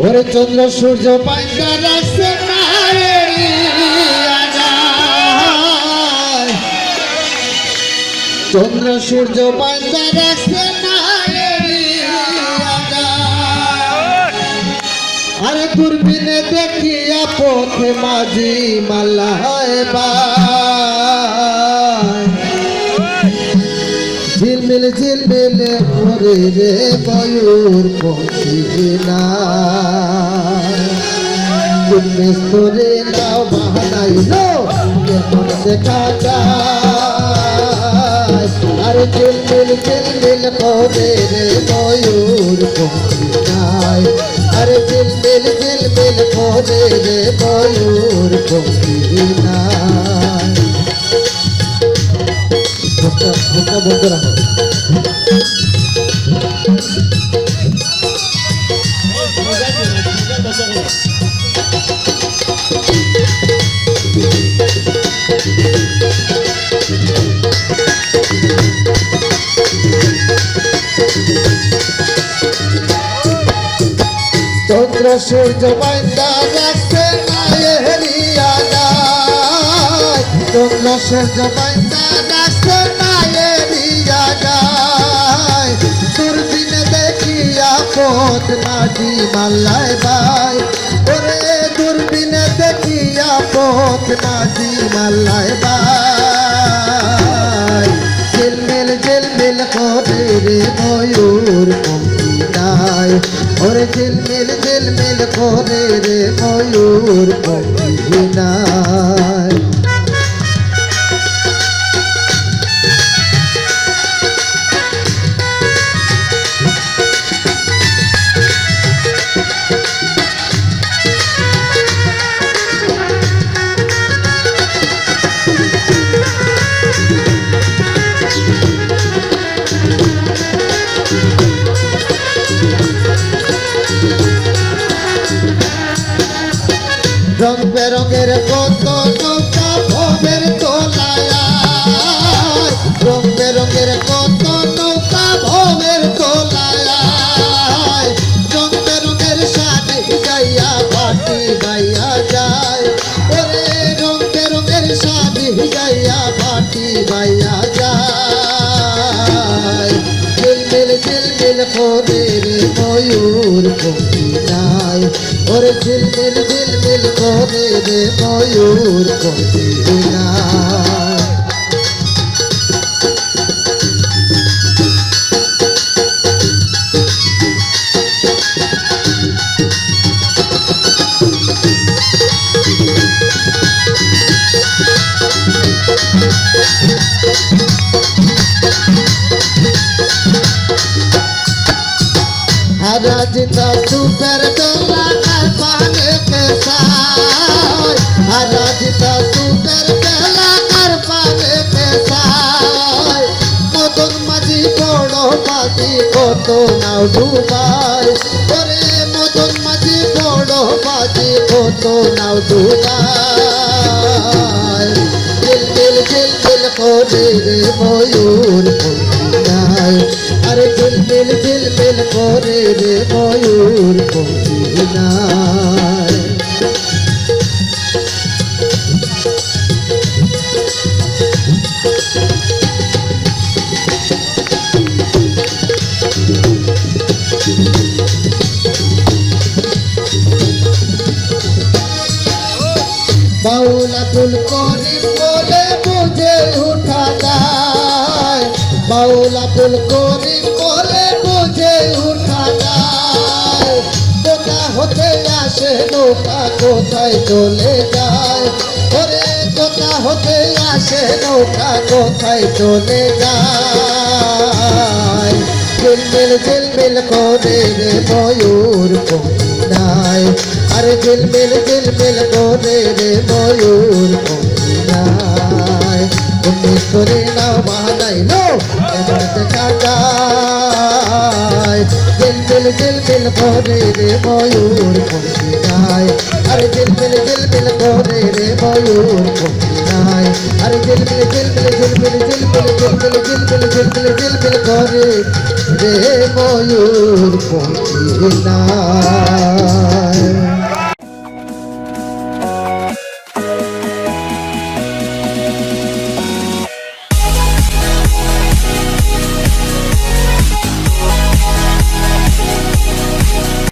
ওরে চন্দ্র, সূর্য পাইকা রাখছে চন্দ্র, সূর্য পাইকা রাখছে। আরে দূরবীনে দেখিয়া পথে মাঝি মালায় বাই ঝিলমিল ঝিলমিল করে রে ময়ূর পক্ষী না তোরে নাও বাহানাইল কেমন দেখা যায় রে ময়ূর পক্ষী নাই আরে ঝিলমিল ঝিলমিল করে রে ময়ূর পক্ষী নাই মুখটা মুখটা বন্ধ রাখো চন্দ্র সূর্য বাইন্দা রাখছে মায়েরিয়া যায়। চন্দ্র সূর্য বাইন্দা রাখছে পথ নাজি মাল্লায় ভাই ওরে দূরবীনে দেখিয়া পথ নাজি মাল্লায় ভাই ঝিলমিল ঝিলমিল করে রে ময়ূর পঙ্কি নাই ওরে ঝিলমিল ঝিলমিল করে রে ময়ূর পঙ্কি রং বেরঙের ঝিলমিল করে রে ময়ূর পঙ্কি নাই। ওরে ঝিলমিল ঝিলমিল করে রে ময়ূর নাই। রাজতা সুপের আর পানে পেশায় আর রাজতা সুপের দোলা আর পানে পেশায় মদন মাঝি বড় মাঝি কত নাও ডুবাই ওরে মদন মাঝি বড় মাঝি কত নাও ডুবাই করে ময়ূর পঙ্কিনায় আরে দিল দিল করে রে ময়ূর পঙ্কিনায় বাউলা ফুল করি বুঝে উঠা যায়, বাউলা ফুল করি বলে বুঝে উঠা যায়। বোকা হতে আসে নৌকা কোথায় চলে যায়? ওরে কোথা হতে আসে নৌকা কোথায় চলে যায়? ঝিলমিল ঝিলমিল করে রে ময়ূর পঙ্কিনায় আরে ঝিলমিল ঝিলমিল করে রে ময়ূর পঙ্কিনায় বিল করে রে ময়ূর পক্ষী গায় আরে দিল বিল দিল বিল করে রে ময়ূর পক্ষী গায় আরে দিল বিল দিল বিল দিল বিল দিল বিল দিল বিল দিল বিল দিল বিল দিল বিল করে রে ময়ূর পক্ষী গায়